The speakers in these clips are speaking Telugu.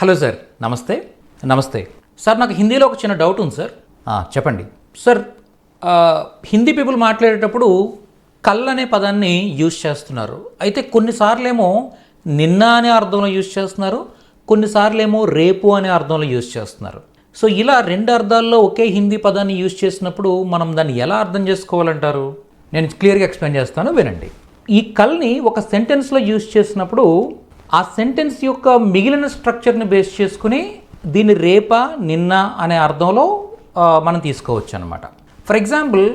హలో సార్ నమస్తే. నమస్తే. సార్ నాకు హిందీలో ఒక చిన్న డౌట్ ఉంది సార్. చెప్పండి. సార్ హిందీ పీపుల్ మాట్లాడేటప్పుడు కల్ అనే పదాన్ని యూజ్ చేస్తున్నారు. అయితే కొన్నిసార్లు ఏమో నిన్న అనే అర్థంలో యూజ్ చేస్తున్నారు కొన్నిసార్లు ఏమో రేపు అనే అర్థంలో యూజ్ చేస్తున్నారు. సో ఇలా రెండు అర్థాల్లో ఒకే హిందీ పదాన్ని యూజ్ చేసినప్పుడు మనం దాన్ని ఎలా అర్థం చేసుకోవాలంటారు? నేను క్లియర్గా ఎక్స్ప్లెయిన్ చేస్తాను వినండి. ఈ కల్ని ఒక సెంటెన్స్లో యూజ్ చేసినప్పుడు ఆ సెంటెన్స్ యొక్క మిగిలిన స్ట్రక్చర్ని బేస్ చేసుకుని దీన్ని రేప నిన్న అనే అర్థంలో మనం తీసుకోవచ్చు అనమాట ఫర్ ఎగ్జాంపుల్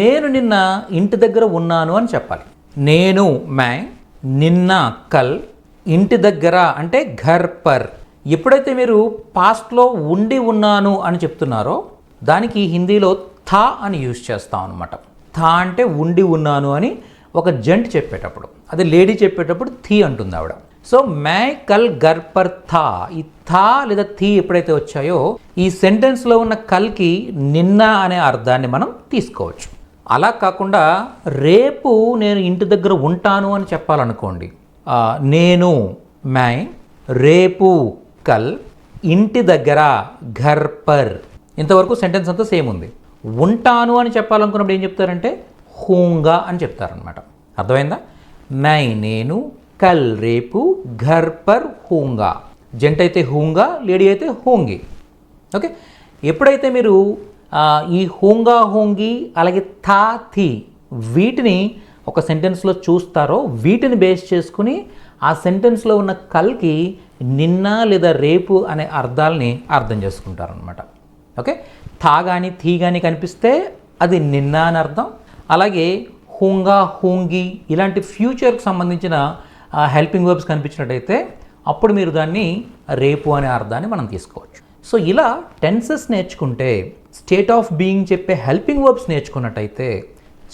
నేను నిన్న ఇంటి దగ్గర ఉన్నాను అని చెప్పాలి. నేను మ్యా నిన్న కల్ ఇంటి దగ్గర అంటే ఘర్ పర్. ఎప్పుడైతే మీరు పాస్ట్లో ఉండి ఉన్నాను అని చెప్తున్నారో దానికి హిందీలో థా అని యూజ్ చేస్తాం అనమాట థా అంటే ఉండి ఉన్నాను అని ఒక జంట్ చెప్పేటప్పుడు అదే లేడీ చెప్పేటప్పుడు థీ అంటుంది ఆవిడ. సో మై కల్ గర్పర్ థా ఈ థా లేదా థీ ఎప్పుడైతే వచ్చాయో ఈ సెంటెన్స్లో ఉన్న కల్కి నిన్న అనే అర్థాన్ని మనం తీసుకోవచ్చు. అలా కాకుండా రేపు నేను ఇంటి దగ్గర ఉంటాను అని చెప్పాలనుకోండి నేను మై రేపు కల్ ఇంటి దగ్గర ఘర్ పర్ ఇంతవరకు సెంటెన్స్ అంతా సేమ్ ఉంది. ఉంటాను అని చెప్పాలనుకున్నప్పుడు ఏం చెప్తారంటే హూంగా అని చెప్తారనమాట అర్థమైందా? నై నేను కల్ రేపు ఘర్ పర్ హూంగా. జెంట్ అయితే హూంగా లేడీ అయితే హోంగి. ఓకే? ఎప్పుడైతే మీరు ఈ హోంగా హోంగి అలాగే థా థీ వీటిని ఒక సెంటెన్స్లో చూస్తారో వీటిని బేస్ చేసుకుని ఆ సెంటెన్స్లో ఉన్న కల్కి నిన్న లేదా రేపు అనే అర్థాలని అర్థం చేసుకుంటారనమాట ఓకే? థా కానీ థీ కానీ కనిపిస్తే అది నిన్న అని అర్థం. అలాగే హూంగా హూంగి ఇలాంటి ఫ్యూచర్కి సంబంధించిన హెల్పింగ్ వర్బ్స్ కనిపించినట్టయితే అప్పుడు మీరు దాన్ని రేపు అనే అర్థాన్ని మనం తీసుకోవచ్చు. సో ఇలా టెన్సెస్ నేర్చుకుంటే స్టేట్ ఆఫ్ బీయింగ్ చెప్పే హెల్పింగ్ వర్బ్స్ నేర్చుకున్నట్టయితే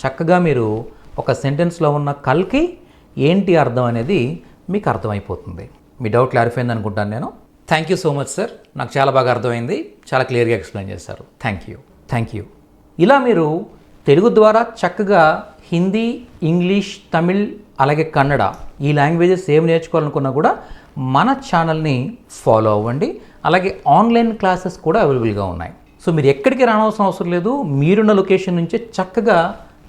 చక్కగా మీరు ఒక సెంటెన్స్లో ఉన్న కల్కి ఏంటి అర్థం అనేది మీకు అర్థమైపోతుంది. మీ డౌట్ క్లారిఫై అయింది అనుకుంటాను నేను. Thank you so much sir. నాకు చాలా బాగా అర్థమైంది. చాలా క్లియర్గా ఎక్స్ప్లెయిన్ చేశారు. Thank you. Thank you. ఇలా మీరు తెలుగు ద్వారా చక్కగా హిందీ ఇంగ్లీష్ తమిళ్ అలాగే కన్నడ ఈ లాంగ్వేజెస్ ఏం నేర్చుకోవాలనుకున్నా కూడా మన ఛానల్ని ఫాలో అవ్వండి. అలాగే ఆన్లైన్ క్లాసెస్ కూడా అవైలబుల్గా ఉన్నాయి. సో మీరు ఎక్కడికి రానవసరం అవసరం లేదు. మీరున్న లొకేషన్ నుంచే చక్కగా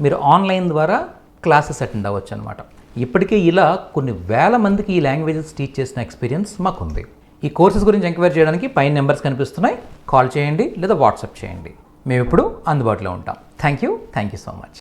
మీరు ఆన్లైన్ ద్వారా క్లాసెస్ అటెండ్ అవ్వచ్చు అనమాట ఇప్పటికే ఇలా కొన్ని వేల మందికి ఈ లాంగ్వేజెస్ టీచ్ చేసిన ఎక్స్పీరియన్స్ మాకుంది. ఈ కోర్సెస్ గురించి ఎంక్వైరీ చేయడానికి పైన నెంబర్స్ కనిపిస్తున్నాయి. కాల్ చేయండి లేదా వాట్సాప్ చేయండి. మేము ఇప్పుడు అందుబాటులో ఉంటాం. Thank you. Thank you so much.